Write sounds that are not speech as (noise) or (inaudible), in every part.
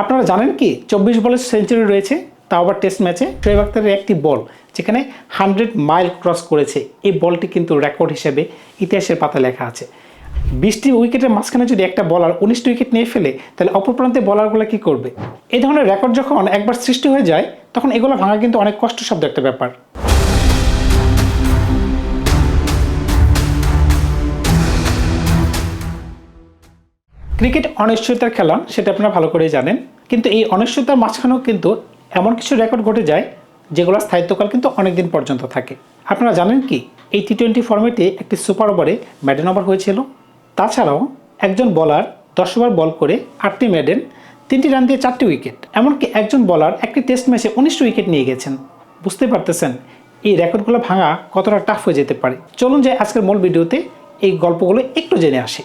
আপনারা জানেন কি, চব্বিশ বলে সেঞ্চুরি রয়েছে, তাও আবার টেস্ট ম্যাচে শোয়েব আক্তারের একটি বল, যেখানে হান্ড্রেড মাইল ক্রস করেছে। এই বলটি কিন্তু রেকর্ড হিসেবে ইতিহাসের পাতা লেখা আছে। বিশটি উইকেটের মাঝখানে যদি একটা বলার উনিশটি উইকেট নিয়ে ফেলে, তাহলে অপর প্রান্তে বলারগুলো কী করবে? এই ধরনের রেকর্ড যখন একবার সৃষ্টি হয়ে যায়, তখন এগুলো ভাঙা কিন্তু অনেক কষ্টসাধ্য একটা ব্যাপার। ক্রিকেট অনিশ্চয়তার খেলা, সেটা আপনারা ভালো করেই জানেন। কিন্তু এই অনিশ্চয়তার মাঝখানেও কিন্তু এমন কিছু রেকর্ড ঘটে যায়, যেগুলো স্থায়িত্বকাল কিন্তু অনেক দিন পর্যন্ত থাকে। আপনারা জানেন কি, এই টি টোয়েন্টি ফর্মেটে একটি সুপার ওভারে ম্যাডেন ওভার হয়েছিল। তাছাড়াও একজন বলার দশ ওভার বল করে আটটি ম্যাডেন তিনটি রান দিয়ে চারটি উইকেট এমনকি একজন বলার একটি টেস্ট ম্যাচে উনিশটি উইকেট নিয়ে গেছেন। বুঝতে পারতেছেন, এই রেকর্ডগুলো ভাঙা কতটা টাফ হয়ে যেতে পারে। চলুন যে আজকের মূল ভিডিওতে এই গল্পগুলো একটু জেনে আসি।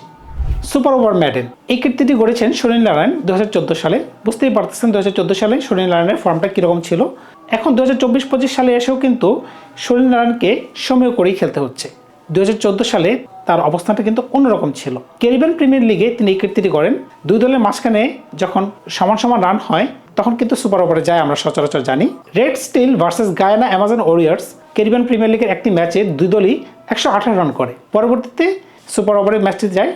সুপার ওভার ম্যাডেন এই কীর্তিটি গড়েছেন সুনীল নারায়ণ দু হাজার সালে। বুঝতেই পারতেছেন দুই হাজার চোদ্দ সালে সুনীল নারায়ণের ফর্মটা কীরকম ছিল। এখন দু হাজার চব্বিশ পঁচিশ সালে এসেও কিন্তু সুনীল নারায়ণকে সময় করেই খেলতে হচ্ছে। দুই হাজার চোদ্দ সালে তার অবস্থানটা কিন্তু অন্যরকম ছিল। ক্যারিবিয়ান প্রিমিয়ার লিগে তিনি এই কীর্তিটি করেন দুই দলের মাঝখানে যখন সমান সমান রান হয়, তখন কিন্তু সুপার ওভারে যায় আমরা সচরাচর জানি। Red Steel versus Guyana Amazon Warriors Caribbean Premier লিগের একটি ম্যাচে দুই দলই একশো আঠারো রান করে। পরবর্তীতে সুপার ওভারের ম্যাচটি যায়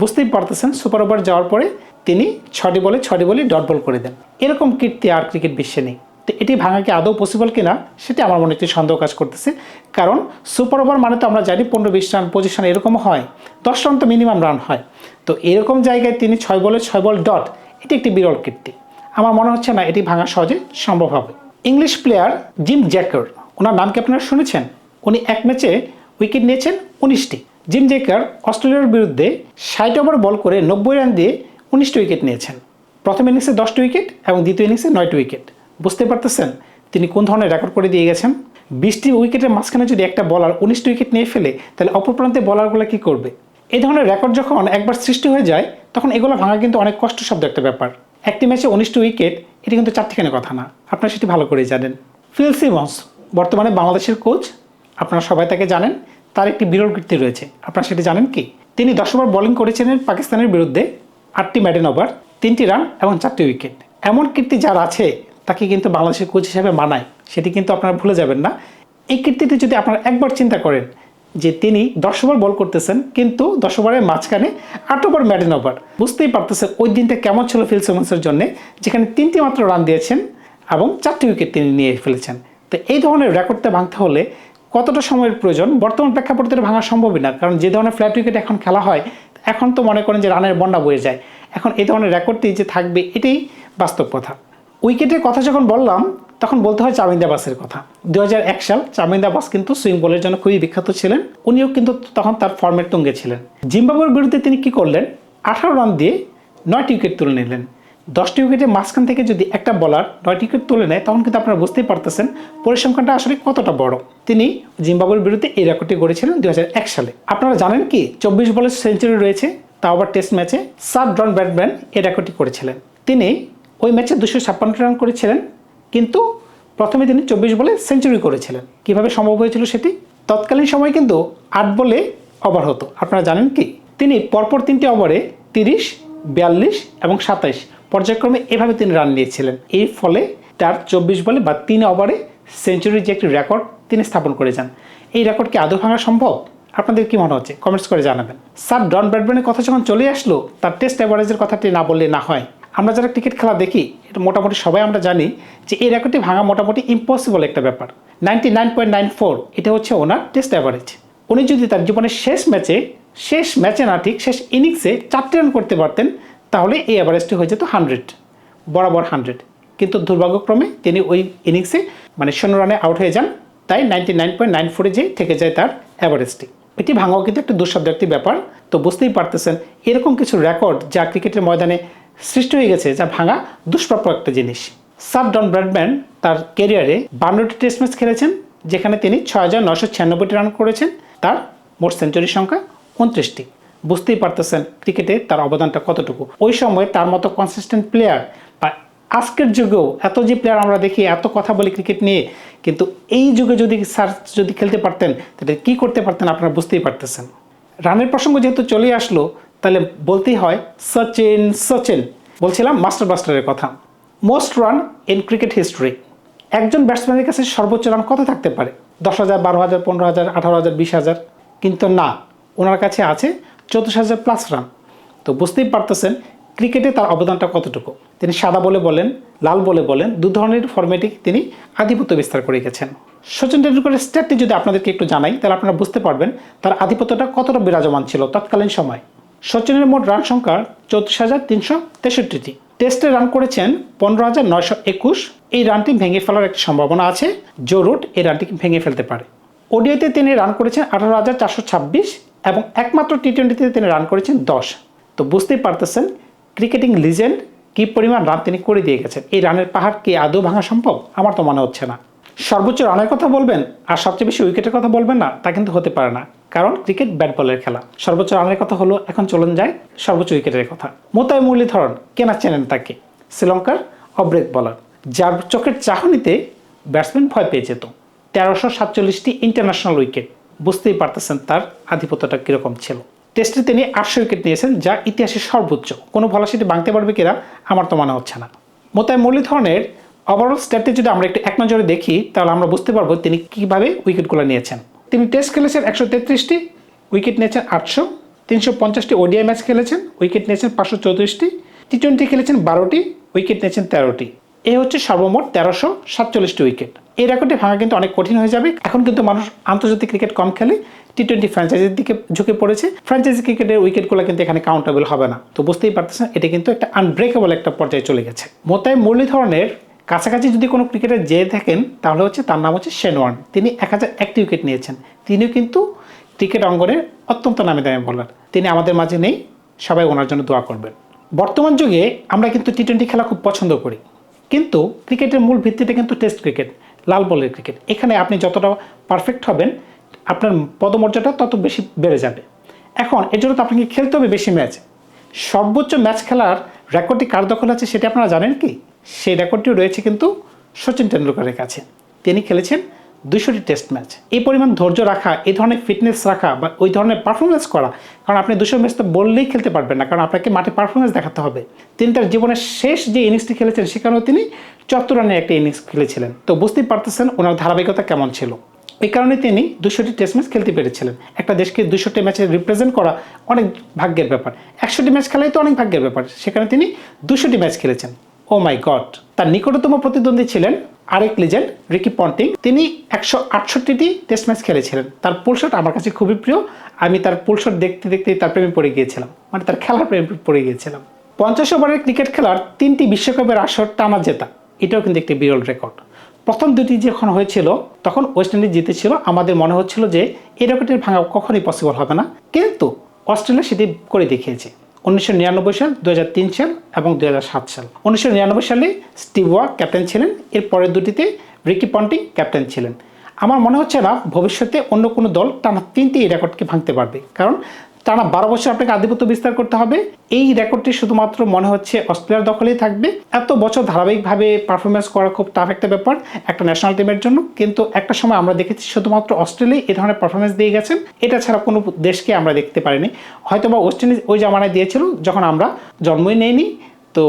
বুঝতেই পারতেছেন সুপার ওভার যাওয়ার পরে তিনি ছটি বলে ছটি বলে ডট বল করে দেন। এরকম কীর্তি আর ক্রিকেট বিশ্বে নেই। তো এটি ভাঙা কি আদৌ পসিবল কিনা সেটি আমার মনে একটি সন্দেহ কাজ করতেছে। কারণ সুপার ওভার মানে তো আমরা জানি পনেরো, বিশ রান পঁচিশ রান এরকম হয়, দশ রান তো মিনিমাম রান হয়। তো এরকম জায়গায় তিনি ছয় বলে ছয় বল ডট এটি একটি বিরল কীর্তি। আমার মনে হচ্ছে না এটি ভাঙা সহজে সম্ভব হবে। ইংলিশ প্লেয়ার জিম জ্যাকার ওনার নাম কি আপনারা শুনেছেন? উনি এক ম্যাচে উইকেট নিয়েছেন উনিশটি। জিম জেকার অস্ট্রেলিয়ার বিরুদ্ধে ষাট ওভার বল করে নব্বই রান দিয়ে উনিশটি উইকেট নিয়েছেন। প্রথম ইনিংসে দশটি উইকেট এবং দ্বিতীয় ইনিংসে নয়টি উইকেট। বুঝতে পারতেছেন তিনি কোন ধরনের রেকর্ড করে দিয়ে গেছেন? বিশটি উইকেটের মাঝখানে যদি একটা বলার উনিশটি উইকেট নিয়ে ফেলে, তাহলে অপর প্রান্তে বলারগুলো কী করবে? এই ধরনের রেকর্ড যখন একবার সৃষ্টি হয়ে যায়, তখন এগুলো ভাঙা কিন্তু অনেক কষ্টসাধ্য একটা ব্যাপার। একটি ম্যাচে উনিশটি উইকেট, এটি কিন্তু চারটিখানে কথা না। আপনারা সেটি ভালো করেই জানেন। ফিল সিমন্স, বর্তমানে বাংলাদেশের কোচ। আপনারা সবাই তাকে জানেন। তার একটি বিরল কীর্তি রয়েছে। আপনারা সেটি জানেন কি? তিনি দশ ওভার বোলিং করেছিলেন পাকিস্তানের বিরুদ্ধে, আটটি ম্যাডেন ওভার তিনটি রান এবং চারটি উইকেট এমন কীর্তি যার আছে, তাকে কিন্তু বাংলাদেশের কোচ হিসেবে মানায়। সেটি কিন্তু আপনারা ভুলে যাবেন না। এই কীর্তিটি যদি আপনারা একবার চিন্তা করেন যে তিনি দশ ওভার বল করতেছেন, কিন্তু দশ ওভারের মাঝখানে আট ওভার ম্যাডেন ওভার বুঝতেই পারতেছেন ওই দিনটা কেমন ছিল ফিল সিমন্সের জন্য, যেখানে তিনটি মাত্র রান দিয়েছেন এবং চারটি উইকেট তিনি নিয়ে ফেলেছেন। তো এই ধরনের রেকর্ডটা ভাঙতে হলে কতটা সময়ের প্রয়োজন? বর্তমান প্রেক্ষাপটে ভাঙা সম্ভবই না, কারণ যে ধরনের ফ্ল্যাট উইকেট এখন খেলা হয়, এখন তো মনে করেন যে রানের বন্যা বয়ে যায়। এখন এই ধরনের রেকর্ডটি যে থাকবে, এটাই বাস্তব কথা। উইকেটের কথা যখন বললাম, তখন বলতে হয় চামিন্দা বাসের কথা। দু হাজার এক সাল চামিন্দা বাস কিন্তু সুইং বলের জন্য খুবই বিখ্যাত ছিলেন। উনিও কিন্তু তখন তার ফর্মের তুঙ্গে ছিলেন। জিম্বাবুয়ের বিরুদ্ধে তিনি কি করলেন? আঠারো রান দিয়ে নয়টি উইকেট তুলে নিলেন। দশটি উইকেটের মাঝখান থেকে যদি একটা বলার নয়টি উইকেট তুলে নেয়, তখন কিন্তু আপনারা বুঝতেই পারতেছেন পরিসংখ্যানটা আসলে কতটা বড়। তিনি জিম্বাবুয়ের বিরুদ্ধে এই রেকর্ডটি গড়েছিলেন দু সালে। আপনারা জানেন কি, চব্বিশ বলে সেঞ্চুরি রয়েছে তা আবার টেস্ট ম্যাচে সাত ডন ব্যাটম্যান এই রেকর্ডটি করেছিলেন। তিনি ওই ম্যাচে দুশো ছাপ্পান্ন রান করেছিলেন, কিন্তু প্রথমে তিনি চব্বিশ বলে সেঞ্চুরি করেছিলেন। কীভাবে সম্ভব হয়েছিল সেটি? তৎকালীন সময় কিন্তু আট বলে ওভার হতো। আপনারা জানেন কি, তিনি পরপর তিনটি ওভারে তিরিশ, বিয়াল্লিশ এবং সাতাইশ পর্যায়ক্রমে এভাবে তিনি রান নিয়েছিলেন। এর ফলে তার চব্বিশ বলে বা তিন ওভারে সেঞ্চুরির যে একটি রেকর্ড তিনি স্থাপন করে যান। এই রেকর্ড কি আদৌ ভাঙা সম্ভব? আপনাদের কি মনে হচ্ছে? কমেন্টস করে জানাবেন। স্যার, ডন ব্যাটম্যানের কথা যখন চলে আসলো, তার টেস্ট অ্যাভারেজের কথাটি না বললে না হয়। আমরা যারা ক্রিকেট খেলা দেখি, এটা মোটামুটি সবাই আমরা জানি যে এই রেকর্ডটি ভাঙা মোটামুটি ইম্পসিবল একটা ব্যাপার। Ninety nine point nine four এটা হচ্ছে ওনার টেস্ট অ্যাভারেজ উনি যদি তার জীবনের শেষ ম্যাচে শেষ ম্যাচে না ঠিক, শেষ ইনিংসে চারটি রান করতে পারতেন তাহলে এই অ্যাভারেজটি হয়ে যেত হান্ড্রেড বরাবর হান্ড্রেড কিন্তু দুর্ভাগ্যক্রমে তিনি ওই ইনিংসে মানে শূন্য রানে আউট হয়ে যান, তাই নাইনটি নাইন পয়েন্ট নাইন ফোরে যেয়ে থেকে যায় তার অ্যাভারেজটি এটি ভাঙাও কিন্তু একটা দুঃশব্দ একটি ব্যাপার। তো বুঝতেই পারতেছেন, এরকম কিছু রেকর্ড যা ক্রিকেটের ময়দানে সৃষ্টি হয়ে গেছে, যা ভাঙা দুষ্প্রাপ্য একটা জিনিস। সাব ডন ব্র্যাডম্যান তার কেরিয়ারে বান্নটি টেস্ট ম্যাচ খেলেছেন, যেখানে তিনি ছয় হাজার নশো ছিয়ানব্বইটি রান করেছেন, তার মোট সেঞ্চুরির সংখ্যা উনত্রিশটি। বুঝতেই পারতেছেন ক্রিকেটে তার অবদানটা কতটুকু। ওই সময় তার মতো কনসিস্টেন্ট প্লেয়ার বা আজকের যুগেও এত যে প্লেয়ার আমরা দেখি, এত কথা বলি ক্রিকেট নিয়ে, কিন্তু এই যুগে যদি স্যার যদি খেলতে পারতেন, তাহলে কী করতে পারতেন আপনারা বুঝতেই পারতেছেন। রানের প্রসঙ্গ যেহেতু চলে আসলো, তাহলে বলতেই হয়, সচিন সচিন। বলছিলাম মাস্টার ব্লাস্টারের কথা। Most run in cricket history একজন ব্যাটসম্যানের কাছে সর্বোচ্চ রান কত থাকতে পারে? দশ হাজার, বারো হাজার, পনেরো হাজার, আঠারো হাজার, বিশ হাজার? কিন্তু না, ওনার কাছে আছে চৌত্রিশ হাজার প্লাস রান তো বুঝতেই পারতেছেন ক্রিকেটে তার অবদানটা কতটুকু? তিনি সাদা বলে বলেন, লাল বলে বলেন, দু ধরনের ফরম্যাটে তিনি আধিপত্য বিস্তার করে গেছেন সচিন টেন্ডুলকারের স্ট্যাটটি যদি আপনাদেরকে একটু জানাই, তাহলে আপনারা বুঝতে পারবেন তার আধিপত্যটা কতটা বিরাজমান ছিল তৎকালীন সময়। সচিনের মোট রান সংখ্যা চৌত্রিশ হাজার তিনশো তেষট্টিটি। টেস্টে রান করেছেন পনেরো হাজার নয়শো একুশ। এই রানটি ভেঙে ফেলার একটি সম্ভাবনা আছে জো রুট এই রানটি ভেঙে ফেলতে পারে। ওডিআইতে তিনি রান করেছেন আঠারো হাজার চারশো ছাব্বিশ। এবং একমাত্র টি টোয়েন্টিতে তিনি রান করেছেন দশ। তো বুঝতেই পারতেছেন ক্রিকেটিং লিজেন্ড কী পরিমাণ রান তিনি করে দিয়ে গেছেন। এই রানের পাহাড় কি আদৌ ভাঙা সম্ভব? আমার তো মনে হচ্ছে না। সর্বোচ্চ রানের কথা বলবেন আর সবচেয়ে বেশি উইকেটের কথা বলবেন না, তা কিন্তু হতে পারে না। কারণ ক্রিকেট ব্যাট বলের খেলা। সর্বোচ্চ রানের কথা হলো, এখন চলুন যায় সর্বোচ্চ উইকেটের কথা। মোতায় মুরলীধরন, কেনা চেনেন তাকে। শ্রীলঙ্কার অব্রেক বলার যার চোখের চাহনিতে ব্যাটসম্যান ভয় পেয়ে যেত। তেরোশো সাতচল্লিশটি ইন্টারন্যাশনাল উইকেট বুঝতেই পারতেছেন তার আধিপত্যটা কীরকম ছিল। টেস্টে তিনি আটশো উইকেট নিয়েছেন, যা ইতিহাসের সর্বোচ্চ। কোনো ভলা সেটি ভাঙতে পারবে কিনা, আমার তো মনে হচ্ছে না। মোতায় মুরলীধরনের ওভারঅল স্ট্যাটে যদি আমরা একটু এক নজরে দেখি, তাহলে আমরা বুঝতে পারব তিনি কীভাবে উইকেটগুলো নিয়েছেন। তিনি টেস্ট খেলেছেন একশো তেত্রিশটি উইকেট নিয়েছেন আটশো, তিনশো পঞ্চাশটি ওডিআই ম্যাচ খেলেছেন উইকেট নিয়েছেন পাঁচশো চৌত্রিশটি টি টোয়েন্টি খেলেছেন বারোটি উইকেট নিয়েছেন তেরোটি। এই হচ্ছে সর্বমোট তেরোশো সাতচল্লিশটি উইকেট এই রেকর্ডটি ভাঙা কিন্তু অনেক কঠিন হয়ে যাবে। এখন কিন্তু মানুষ আন্তর্জাতিক ক্রিকেট কম খেলে টি টোয়েন্টি ফ্র্যাঞ্চাইজির দিকে ঝুঁকে পড়েছে। ফ্র্যাঞ্চাইজি ক্রিকেটের উইকেটগুলো কিন্তু এখানে কাউন্টেবল হবে না। তো বুঝতেই পারতেছেন, এটা কিন্তু একটা আনব্রেকেবল একটা পর্যায়ে চলে গেছে। মোতায় মুরলীধরনের কাছাকাছি যদি কোনো ক্রিকেটার যেয়ে থাকেন, তাহলে হচ্ছে তার নাম হচ্ছে শেনওয়ান তিনি এক হাজার একটি উইকেট নিয়েছেন। তিনিও কিন্তু ক্রিকেট অঙ্গনের অত্যন্ত নামে দামে বলার তিনি আমাদের মাঝে নেই, সবাই ওনার জন্য দোয়া করবেন। বর্তমান যুগে আমরা কিন্তু টি টোয়েন্টি খেলা খুব পছন্দ করি। কিন্তু ক্রিকেটের মূল ভিত্তিটা কিন্তু টেস্ট ক্রিকেট, লাল বলের ক্রিকেট। এখানে আপনি যতটা পারফেক্ট হবেন, আপনার পদমর্যাদা তত বেশি বেড়ে যাবে। এখন এর জন্য তো আপনাকে খেলতে হবে বেশি ম্যাচ সর্বোচ্চ ম্যাচ খেলার রেকর্ডটি কার দখল আছে সেটা আপনারা জানেন কি? সেই রেকর্ডটি রয়েছে কিন্তু সচিন তেন্ডুলকারের কাছে। তিনি খেলেছেন দুশোটি টেস্ট ম্যাচ এই পরিমাণ ধৈর্য রাখা, এই ধরনের ফিটনেস রাখা বা ওই ধরনের পারফরমেন্স করা, কারণ আপনি দুশো ম্যাচ তো বললেই খেলতে পারবেন না, কারণ আপনাকে মাঠে পারফরমেন্স দেখাতে হবে। তিনি তার জীবনের শেষ যে ইনিংসটি খেলেছেন, সেখানেও তিনি চত্বর রানের একটা ইনিংস খেলেছিলেন। তো বুঝতেই পারতেছেন ওনার ধারাবাহিকতা কেমন ছিল। এই কারণে তিনি দুশোটি টেস্ট ম্যাচ খেলতে পেরেছিলেন। একটা দেশকে দুশোটি ম্যাচে রিপ্রেজেন্ট করা অনেক ভাগ্যের ব্যাপার। একশোটি ম্যাচ খেলাই তো অনেক ভাগ্যের ব্যাপার। সেখানে তিনি দুশোটি ম্যাচ খেলেছেন। ও মাই গড তার নিকটতম প্রতিদ্বন্দ্বী ছিলেন আরেক লিজেন্ড রিকি পন্টিং তিনি একশো আটষট্টিটি টেস্ট ম্যাচ খেলেছিলেন। তার পুলশট আমার কাছে খুবই প্রিয়। আমি তার পুলশট দেখতে দেখতে তার প্রেমে পড়ে গিয়েছিলাম। মানে তার খেলার প্রেমে পড়ে গিয়েছিলাম। পঞ্চাশ ওভারের ক্রিকেট খেলার তিনটি বিশ্বকাপের আসর টানা জেতা এটাও কিন্তু একটি বিরল রেকর্ড প্রথম দুটি যখন হয়েছিল, তখন ওয়েস্ট ইন্ডিজ জিতেছিল। আমাদের মনে হচ্ছিল যে, এই রেকর্ডের ভাঙা কখনোই পসিবল হবে না। কিন্তু অস্ট্রেলিয়া সেটি করে দেখিয়েছে। উনিশশো নিরানব্বই সাল দু সাল এবং দু সাল। উনিশশো নিরানব্বই সালে স্টিভ ওয়া ক্যাপ্টেন ছিলেন, এর পরের দুটিতে রিকি পন্টিং ক্যাপ্টেন ছিলেন। আমার মনে হচ্ছে না ভবিষ্যতে অন্য কোনো দল টানা তিনটি এই রেকর্ডকে ভাঙতে পারবে, কারণ টানা বারো বছর আপনাকে আধিপত্য বিস্তার করতে হবে। এই রেকর্ডটি শুধুমাত্র মনে হচ্ছে অস্ট্রেলিয়ার দখলেই থাকবে। এত বছর ধারাবাহিকভাবে পারফরমেন্স করা খুব টাফ একটা ব্যাপার একটা ন্যাশনাল টিমের জন্য। কিন্তু একটা সময় আমরা দেখেছি শুধুমাত্র অস্ট্রেলিয়া এই ধরনের পারফরমেন্স দিয়ে গেছেন। এটা ছাড়া কোনো দেশকে আমরা দেখতে পারিনি। হয়তো বা ওয়েস্ট ইন্ডিজ ওই জামানায় দিয়েছিল যখন আমরা জন্মই নেইনি। তো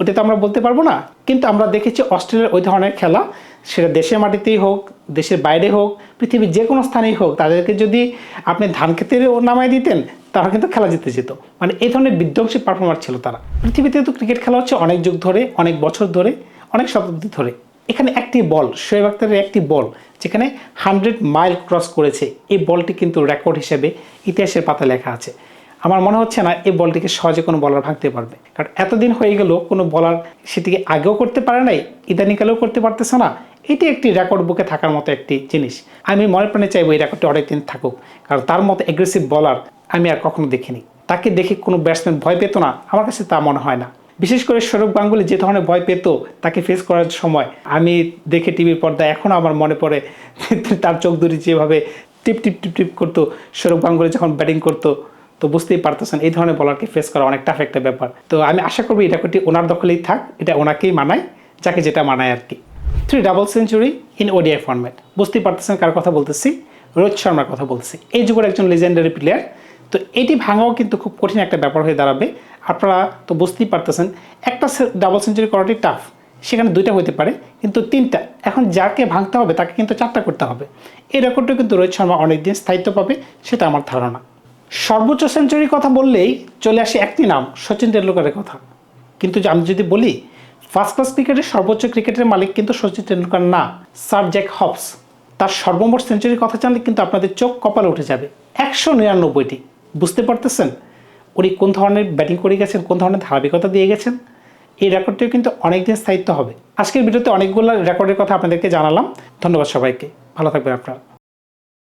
ওটা তো আমরা বলতে পারব না। কিন্তু আমরা দেখেছি অস্ট্রেলিয়ার ওই ধরনের খেলা। সেটা দেশের মাটিতেই হোক, দেশের বাইরে হোক, পৃথিবীর যে কোনো স্থানেই হোক, তাদেরকে যদি আপনি ধান ক্ষেতের নামায় দিতেন তারা কিন্তু খেলা জিতে যেত। মানে এই ধরনের বিধ্বংসী পারফর্মার ছিল তারা। পৃথিবীতে তো ক্রিকেট খেলা হচ্ছে অনেক যুগ ধরে, অনেক বছর ধরে, অনেক শতাব্দী ধরে। এখানে একটি বল, শোয়েব আক্তারের একটি বল, যেখানে হান্ড্রেড মাইল ক্রস করেছে, এই বলটি কিন্তু রেকর্ড হিসেবে ইতিহাসের পাতা লেখা আছে। আমার মনে হচ্ছে না এই বলটিকে সহজে কোনো বলার ভাঙতে পারবে। কারণ এতদিন হয়ে গেল, কোনো বলার সেটিকে আগেও করতে পারে নাই, ইদানিকালেও করতে পারতেছে না। এটি একটি রেকর্ড বুকে থাকার মতো একটি জিনিস। আমি মনে প্রাণে চাইব এই রেকর্ডটি অনেকদিন থাকুক। কারণ তার মতো অ্যাগ্রেসিভ বলার আমি আর কখনো দেখিনি। তাকে দেখে কোনো ব্যাটসম্যান ভয় পেত না, আমার কাছে তা মনে হয় না। বিশেষ করে সৌরভ গাঙ্গুলি যে ধরনের ভয় পেত, তাকে ফেস করার সময় আমি দেখে টিভির পর্দায় এখনও আমার মনে পড়ে (laughs) তার চোখ দুটি যেভাবে টিপ টিপ টিপ টিপ করতো, সৌরভ গাঙ্গুলি যখন ব্যাটিং করতো, তো বুঝতেই পারতেছেন এই ধরনের বলারকে ফেস করা অনেক টাফ একটা ব্যাপার। তো আমি আশা করব এটা রেকর্ডটি ওনার দখলেই থাক, এটা ওনাকেই মানায়, যাকে যেটা মানায় আর কি। Three double century in ODI format বুঝতেই পারতেছেন কার কথা বলতেছি? রোহিত শর্মার কথা বলতেছি। এই যুগের একজন লেজেন্ডারি প্লেয়ার তো এটি ভাঙাও কিন্তু খুব কঠিন একটা ব্যাপার হয়ে দাঁড়াবে। আপনারা তো বুঝতেই পারতেছেন, একটা ডাবল সেঞ্চুরি করাটাই টাফ সেখানে দুইটা হতে পারে, কিন্তু তিনটা। এখন যাকে ভাঙতে হবে, তাকে কিন্তু চারটা করতে হবে। এই রেকর্ডটা কিন্তু রোহিত শর্মা অনেকদিন স্থায়িত্ব পাবে, সেটা আমার ধারণা। সর্বোচ্চ সেঞ্চুরির কথা বললেই চলে আসে একটি নাম, সচিন তেন্ডুলকারের কথা। কিন্তু আমি যদি বলি ফার্স্ট ক্লাস ক্রিকেটের সর্বোচ্চ ক্রিকেটের মালিক কিন্তু সচিন তেন্ডুলকার না, স্যার জ্যাক হবস। তার সর্বমোট সেঞ্চুরির কথা জানলে কিন্তু আপনাদের চোখ কপালে উঠে যাবে। একশো নিরানব্বইটি। বুঝতে পারতেছেন? উনি কোন ধরনের ব্যাটিং করে গেছেন, কোন ধরনের ধারাবাহিকতা দিয়ে গেছেন? এই রেকর্ডটিও কিন্তু অনেকদিন স্থায়িত্ব হবে। আজকের ভিডিওতে অনেকগুলো রেকর্ডের কথা আপনাদেরকে জানালাম। ধন্যবাদ সবাইকে। ভালো থাকবেন আপনারা।